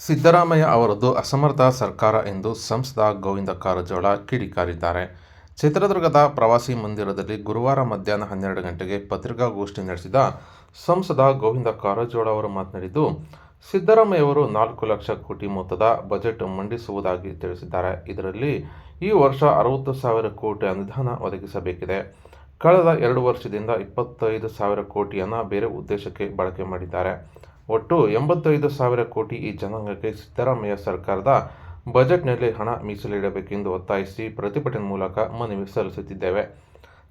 ಸಿದ್ದರಾಮಯ್ಯ ಅವರದ್ದು ಅಸಮರ್ಥ ಸರ್ಕಾರ ಎಂದು ಸಂಸದ ಗೋವಿಂದ ಕಾರಜೋಳ ಕಿಡಿಕಾರಿದ್ದಾರೆ. ಚಿತ್ರದುರ್ಗದ ಪ್ರವಾಸಿ ಮಂದಿರದಲ್ಲಿ ಗುರುವಾರ ಮಧ್ಯಾಹ್ನ ಹನ್ನೆರಡು ಗಂಟೆಗೆ ಪತ್ರಿಕಾಗೋಷ್ಠಿ ನಡೆಸಿದ ಸಂಸದ ಗೋವಿಂದ ಕಾರಜೋಳ ಅವರು ಮಾತನಾಡಿದ್ದು ಸಿದ್ದರಾಮಯ್ಯ ಅವರು ನಾಲ್ಕು ಲಕ್ಷ ಕೋಟಿ ಮೊತ್ತದ ಬಜೆಟ್ ಮಂಡಿಸುವುದಾಗಿ ತಿಳಿಸಿದ್ದಾರೆ. ಇದರಲ್ಲಿ ಈ ವರ್ಷ ಅರವತ್ತು ಸಾವಿರ ಕೋಟಿ ಅನುದಾನ ಒದಗಿಸಬೇಕಿದೆ. ಕಳೆದ ಎರಡು ವರ್ಷದಿಂದ ಇಪ್ಪತ್ತೈದು ಸಾವಿರ ಕೋಟಿಯನ್ನು ಬೇರೆ ಉದ್ದೇಶಕ್ಕೆ ಬಳಕೆ ಮಾಡಿದ್ದಾರೆ. ಒಟ್ಟು ಎಂಬತ್ತೈದು ಸಾವಿರ ಕೋಟಿ ಈ ಜನಾಂಗಕ್ಕೆ ಸಿದ್ದರಾಮಯ್ಯ ಸರ್ಕಾರದ ಬಜೆಟ್ನಲ್ಲಿ ಹಣ ಮೀಸಲಿಡಬೇಕೆಂದು ಒತ್ತಾಯಿಸಿ ಪ್ರತಿಭಟನೆ ಮೂಲಕ ಮನವಿ ಸಲ್ಲಿಸುತ್ತಿದ್ದೇವೆ.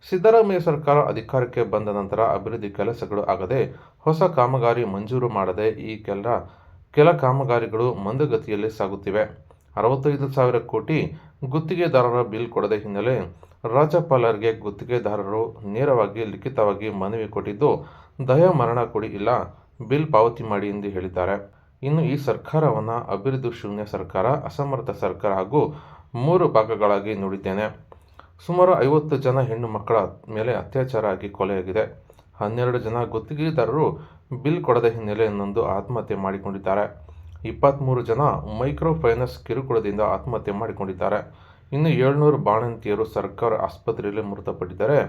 ಸಿದ್ದರಾಮಯ್ಯ ಸರ್ಕಾರ ಅಧಿಕಾರಕ್ಕೆ ಬಂದ ನಂತರ ಅಭಿವೃದ್ಧಿ ಕೆಲಸಗಳು ಆಗದೆ ಹೊಸ ಕಾಮಗಾರಿ ಮಂಜೂರು ಮಾಡದೆ ಈ ಕೆಲ ಕೆಲ ಕಾಮಗಾರಿಗಳು ಮಂದಗತಿಯಲ್ಲಿ ಸಾಗುತ್ತಿವೆ. ಅರವತ್ತೈದು ಸಾವಿರ ಕೋಟಿ ಗುತ್ತಿಗೆದಾರರ ಬಿಲ್ ಕೊಡದ ಹಿನ್ನೆಲೆ ರಾಜ್ಯಪಾಲರಿಗೆ ಗುತ್ತಿಗೆದಾರರು ನೇರವಾಗಿ ಲಿಖಿತವಾಗಿ ಮನವಿ ಕೊಟ್ಟಿದ್ದು ದಯಾಮರಣ ಕೊಡಿ ಇಲ್ಲ ಬಿಲ್ ಪಾವತಿ ಮಾಡಿ ಎಂದು ಹೇಳಿದ್ದಾರೆ. ಇನ್ನು ಈ ಸರ್ಕಾರವನ್ನು ಅಭಿವೃದ್ಧಿ ಶೂನ್ಯ ಸರ್ಕಾರ, ಅಸಮರ್ಥ ಸರ್ಕಾರ ಹಾಗೂ ಮೂರು ಭಾಗಗಳಾಗಿ ನೋಡಿದ್ದೇನೆ. ಸುಮಾರು ಐವತ್ತು ಜನ ಹೆಣ್ಣು ಮಕ್ಕಳ ಮೇಲೆ ಅತ್ಯಾಚಾರ ಆಗಿ ಕೊಲೆಯಾಗಿದೆ. ಹನ್ನೆರಡು ಜನ ಗುತ್ತಿಗೆದಾರರು ಬಿಲ್ ಕೊಡದ ಹಿನ್ನೆಲೆಯನ್ನೊಂದು ನೊಂದು ಆತ್ಮಹತ್ಯೆ ಮಾಡಿಕೊಂಡಿದ್ದಾರೆ. ಇಪ್ಪತ್ತ್ಮೂರು ಜನ ಮೈಕ್ರೋ ಫೈನಾನ್ಸ್ ಕಿರುಕುಳದಿಂದ ಆತ್ಮಹತ್ಯೆ ಮಾಡಿಕೊಂಡಿದ್ದಾರೆ. ಇನ್ನು ಏಳ್ನೂರು ಬಾಣಂತಿಯರು ಸರ್ಕಾರ ಆಸ್ಪತ್ರೆಯಲ್ಲಿ ಮೃತಪಟ್ಟಿದ್ದಾರೆ.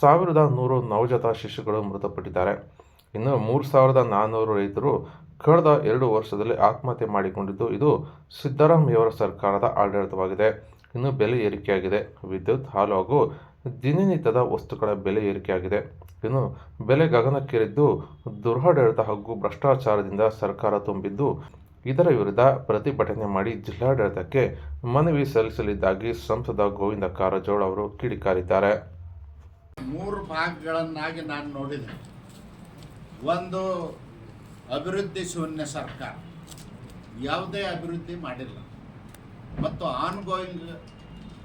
ಸಾವಿರದ ನೂರು ನವಜಾತ ಶಿಶುಗಳು ಮೃತಪಟ್ಟಿದ್ದಾರೆ. ಇನ್ನು ಮೂರು ಸಾವಿರದ ನಾನ್ನೂರು ರೈತರು ಕಳೆದ ಎರಡು ವರ್ಷದಲ್ಲಿ ಆತ್ಮಹತ್ಯೆ ಮಾಡಿಕೊಂಡಿದ್ದು, ಇದು ಸಿದ್ದರಾಮಯ್ಯವರ ಸರ್ಕಾರದ ಆಡಳಿತವಾಗಿದೆ. ಇನ್ನು ಬೆಲೆ ಏರಿಕೆಯಾಗಿದೆ. ವಿದ್ಯುತ್, ಹಾಲು ಹಾಗೂ ದಿನನಿತ್ಯದ ವಸ್ತುಗಳ ಬೆಲೆ ಏರಿಕೆಯಾಗಿದೆ. ಇನ್ನು ಬೆಲೆ ಗಗನಕ್ಕೇರಿದ್ದು ದುರಾಡಳಿತ ಹಾಗೂ ಭ್ರಷ್ಟಾಚಾರದಿಂದ ಸರ್ಕಾರ ತುಂಬಿದ್ದು, ಇದರ ವಿರುದ್ಧ ಪ್ರತಿಭಟನೆ ಮಾಡಿ ಜಿಲ್ಲಾಡಳಿತಕ್ಕೆ ಮನವಿ ಸಲ್ಲಿಸಲಿದ್ದಾಗಿ ಸಂಸದ ಗೋವಿಂದ ಕಾರಜೋಳ ಅವರು ಕಿಡಿಕಾರಿದ್ದಾರೆ. ಮೂರು ಭಾಗಗಳನ್ನಾಗಿ ನಾನು ನೋಡಿದೆ. ಒಂದು ಅಭಿವೃದ್ಧಿ ಶೂನ್ಯ ಸರ್ಕಾರ, ಯಾವುದೇ ಅಭಿವೃದ್ಧಿ ಮಾಡಿಲ್ಲ. ಮತ್ತು ಆನ್ಗೋಯಿಂಗ್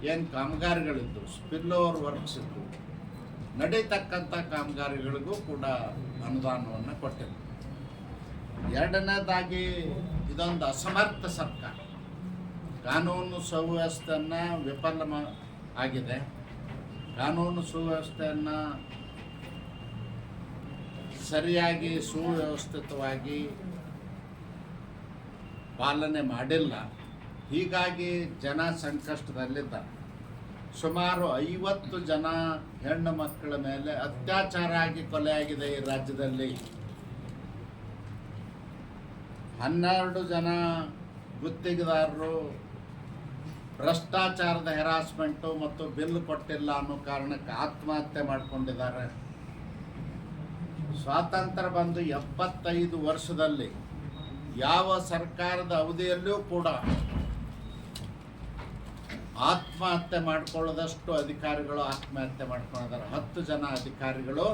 ಏನು ಕಾಮಗಾರಿಗಳಿದ್ದು ಸ್ಪಿಲ್ ಓವರ್ ವರ್ಕ್ಸ್ ಇದ್ದು ನಡೀತಕ್ಕಂಥ ಕಾಮಗಾರಿಗಳಿಗೂ ಕೂಡ ಅನುದಾನವನ್ನು ಕೊಟ್ಟಿಲ್ಲ. ಎರಡನೇದಾಗಿ ಇದೊಂದು ಅಸಮರ್ಥ ಸರ್ಕಾರ. ಕಾನೂನು ಸುವ್ಯವಸ್ಥೆಯನ್ನು ವಿಫಲ ಆಗಿದೆ. ಕಾನೂನು ಸುವ್ಯವಸ್ಥೆಯನ್ನು ಸರಿಯಾಗಿ ಸುವ್ಯವಸ್ಥಿತವಾಗಿ ಪಾಲನೆ ಮಾಡಿಲ್ಲ. ಹೀಗಾಗಿ ಜನ ಸಂಕಷ್ಟದಲ್ಲಿದ್ದಾರೆ. ಸುಮಾರು ಐವತ್ತು ಜನ ಹೆಣ್ಣು ಮಕ್ಕಳ ಮೇಲೆ ಅತ್ಯಾಚಾರ ಆಗಿ ಕೊಲೆಯಾಗಿದೆ ಈ ರಾಜ್ಯದಲ್ಲಿ. ಹನ್ನೆರಡು ಜನ ಗುತ್ತಿಗೆದಾರರು ಭ್ರಷ್ಟಾಚಾರದ ಹೆರಾಸ್ಮೆಂಟು ಮತ್ತು ಬಿಲ್ ಕೊಟ್ಟಿಲ್ಲ ಅನ್ನೋ ಕಾರಣಕ್ಕೆ ಆತ್ಮಹತ್ಯೆ ಮಾಡಿಕೊಂಡಿದ್ದಾರೆ. ಸ್ವಾತಂತ್ರ್ಯ ಬಂದು ಎಪ್ಪತ್ತೈದು ವರ್ಷದಲ್ಲಿ ಯಾವ ಸರ್ಕಾರದ ಅವಧಿಯಲ್ಲೂ ಕೂಡ ಆತ್ಮಹತ್ಯೆ ಮಾಡ್ಕೊಳ್ಳೋದಷ್ಟು ಅಧಿಕಾರಿಗಳು ಆತ್ಮಹತ್ಯೆ ಮಾಡ್ಕೊಂಡಿದ್ದಾರೆ. ಹತ್ತು ಜನ ಅಧಿಕಾರಿಗಳು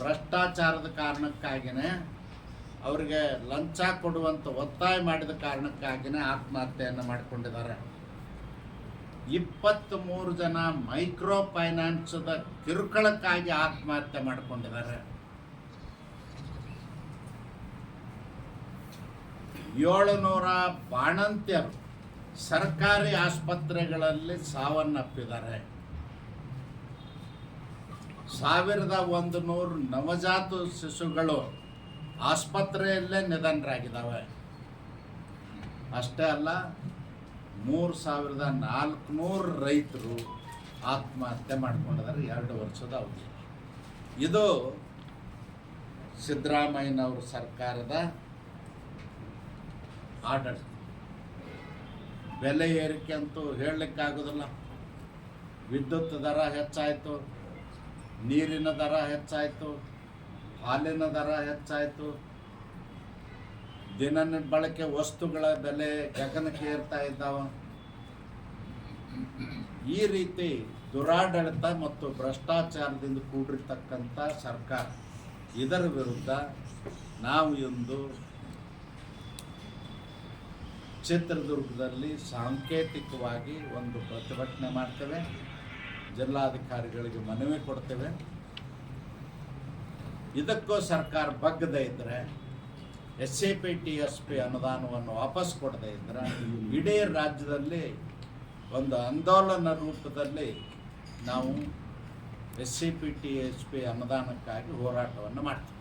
ಭ್ರಷ್ಟಾಚಾರದ ಕಾರಣಕ್ಕಾಗಿಯೇ ಅವರಿಗೆ ಲಂಚ ಕೊಡುವಂಥ ಒತ್ತಾಯ ಮಾಡಿದ ಕಾರಣಕ್ಕಾಗಿಯೇ ಆತ್ಮಹತ್ಯೆಯನ್ನು ಮಾಡಿಕೊಂಡಿದ್ದಾರೆ. ಇಪ್ಪತ್ತ್ ಮೂರು ಜನ ಮೈಕ್ರೋ ಫೈನಾನ್ಸದ ಕಿರುಕುಳಕ್ಕಾಗಿ ಆತ್ಮಹತ್ಯೆ ಮಾಡಿಕೊಂಡಿದ್ದಾರೆ. ಏಳುನೂರ ಬಾಣಂತ್ಯರು ಸರ್ಕಾರಿ ಆಸ್ಪತ್ರೆಗಳಲ್ಲಿ ಸಾವನ್ನಪ್ಪಿದ್ದಾರೆ. ಸಾವಿರದ ಒಂದು ನೂರು ನವಜಾತ ಶಿಶುಗಳು ಆಸ್ಪತ್ರೆಯಲ್ಲೇ ನಿಧನರಾಗಿದ್ದಾವೆ. ಅಷ್ಟೇ ಅಲ್ಲ, ಮೂರು ಸಾವಿರದ ನಾಲ್ಕುನೂರು ರೈತರು ಆತ್ಮಹತ್ಯೆ ಮಾಡ್ಕೊಂಡಿದ್ದಾರೆ ಎರಡು ವರ್ಷದ ಅವಧಿ. ಇದು ಸಿದ್ದರಾಮಯ್ಯನವ್ರ ಸರ್ಕಾರದ ಆಡಳಿತ. ಬೆಲೆ ಏರಿಕೆ ಅಂತೂ ಹೇಳಲಿಕ್ಕಾಗೋದಿಲ್ಲ. ವಿದ್ಯುತ್ ದರ ಹೆಚ್ಚಾಯಿತು, ನೀರಿನ ದರ ಹೆಚ್ಚಾಯಿತು, ಹಾಲಿನ ದರ ಹೆಚ್ಚಾಯಿತು. ದಿನ ಬಳಕೆ ವಸ್ತುಗಳ ಬೆಲೆ ಗಗನಕ್ಕೆ ಏರ್ತಾ ಇದ್ದಾವ. ಈ ರೀತಿ ದುರಾಡಳಿತ ಮತ್ತು ಭ್ರಷ್ಟಾಚಾರದಿಂದ ಕೂಡಿರ್ತಕ್ಕಂಥ ಸರ್ಕಾರ. ಇದರ ವಿರುದ್ಧ ನಾವು ಇಂದು ಚಿತ್ರದುರ್ಗದಲ್ಲಿ ಸಾಂಕೇತಿಕವಾಗಿ ಒಂದು ಪ್ರತಿಭಟನೆ ಮಾಡ್ತೇವೆ. ಜಿಲ್ಲಾಧಿಕಾರಿಗಳಿಗೆ ಮನವಿ ಕೊಡ್ತೇವೆ. ಇದಕ್ಕೂ ಸರ್ಕಾರ ಬಗ್ಗದೇ ಇದ್ದರೆ S C P T S P ಅನುದಾನವನ್ನು ವಾಪಸ್ ಕೊಡದೇ ಇದ್ದರೆ ಇಡೀ ರಾಜ್ಯದಲ್ಲಿ ಒಂದು ಆಂದೋಲನ ರೂಪದಲ್ಲಿ ನಾವು S C P T S P ಅನುದಾನಕ್ಕಾಗಿ ಹೋರಾಟವನ್ನು ಮಾಡ್ತೀವಿ.